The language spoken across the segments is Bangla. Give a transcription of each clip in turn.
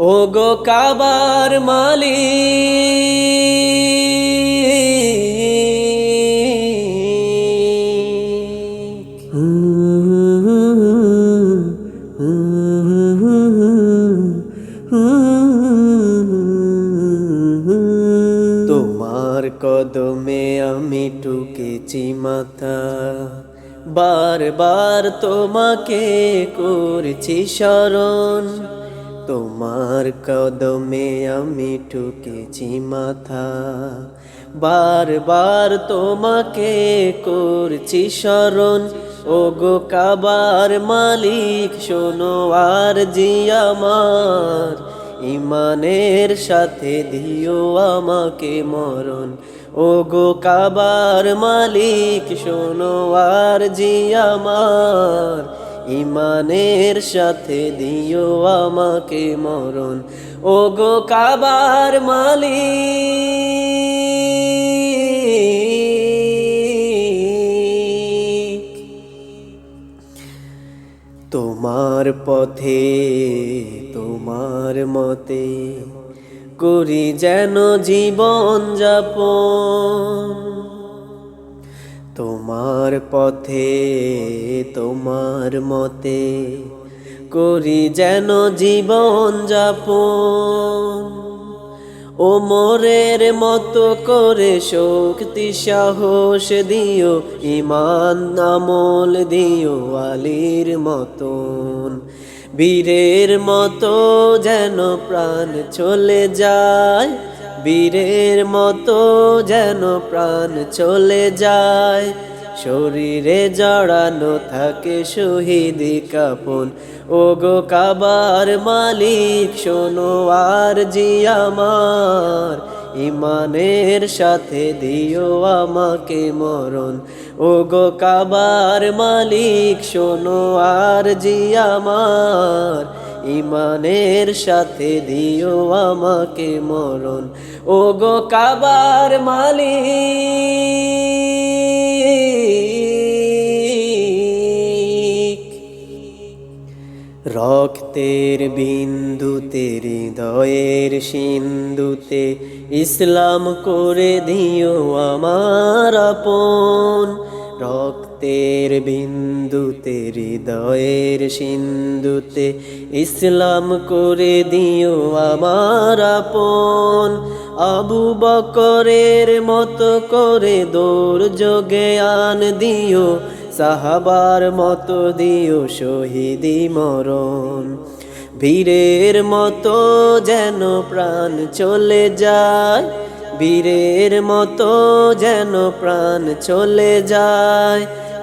ও গো কাবার মালিক। তোমার কদমে আমি টুকেছি মাথা। বারবার তোমাকে করছি স্মরণ তোমার কদমে আমি ঠুকেছি মাথা। বারবার তোমাকে করছি স্মরণ। ও গো কাবার মালিক, শোনো আর জি আমার। ইমানের সাথে দিও আমাকে মরণ। ও গো কাবার মালিক, শোনো আর জি আমার। ইমানের সাথে দিও আমাকে মরণ। ও গো কাবার মালিক, তোমার পথে, তোমার মতে করি যেন জীবন যাপন। তোমার পথে, তোমার মতে করি যেন জীবন যাপন। ও মোরের মতো করে শক্তি সাহস দিও ইমান আমল দিও আলীর মতন। বীরের মতো যেন প্রাণ চলে যায় বীরের মতো যেন প্রাণ চলে যায়। শরীরে জড়ানো থাকে শহীদি কাপন। ও গো কাবার মালিক, শোনো আর জি আমার। ইমানের সাথে দিও আমাকে মরণ। ও গো কাবার মালিক, শোনো আর জি আমার। ইমানের সাথে দিও আমাকে মরণ। ও গো কাবার মালিক। রক্তের বিন্দুতে, হৃদয়ের সিন্ধুতে ইসলাম করে দিও আমার আপন। রক্তের বিন্দুতে, হৃদয়ের সিন্ধুতে ইসলাম করে দিও আমার আপন। আবু বকরের মতো করে দৌড় যোগে আন দিও, সাহাবার মতো দিও শহীদি মরণ। বীরের মতো যেন প্রাণ চলে যায়, বীরের মতো যেন প্রাণ চলে যায়।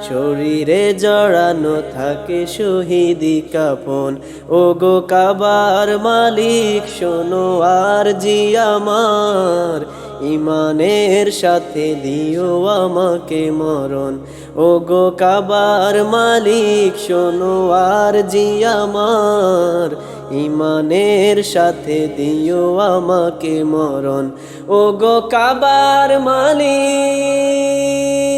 শরীরে জড়ানো থাকে শহীদি কাপন। ও গো কাবার মালিক, শোনো আর জি আমার। ইমানের সাথে দিও আমাকে মরণ। ও গো কাবার মালিক, শোনো আর জি আমার। ইমানের সাথে দিও আমাকে মরণ। ও গো কাবার মালিক।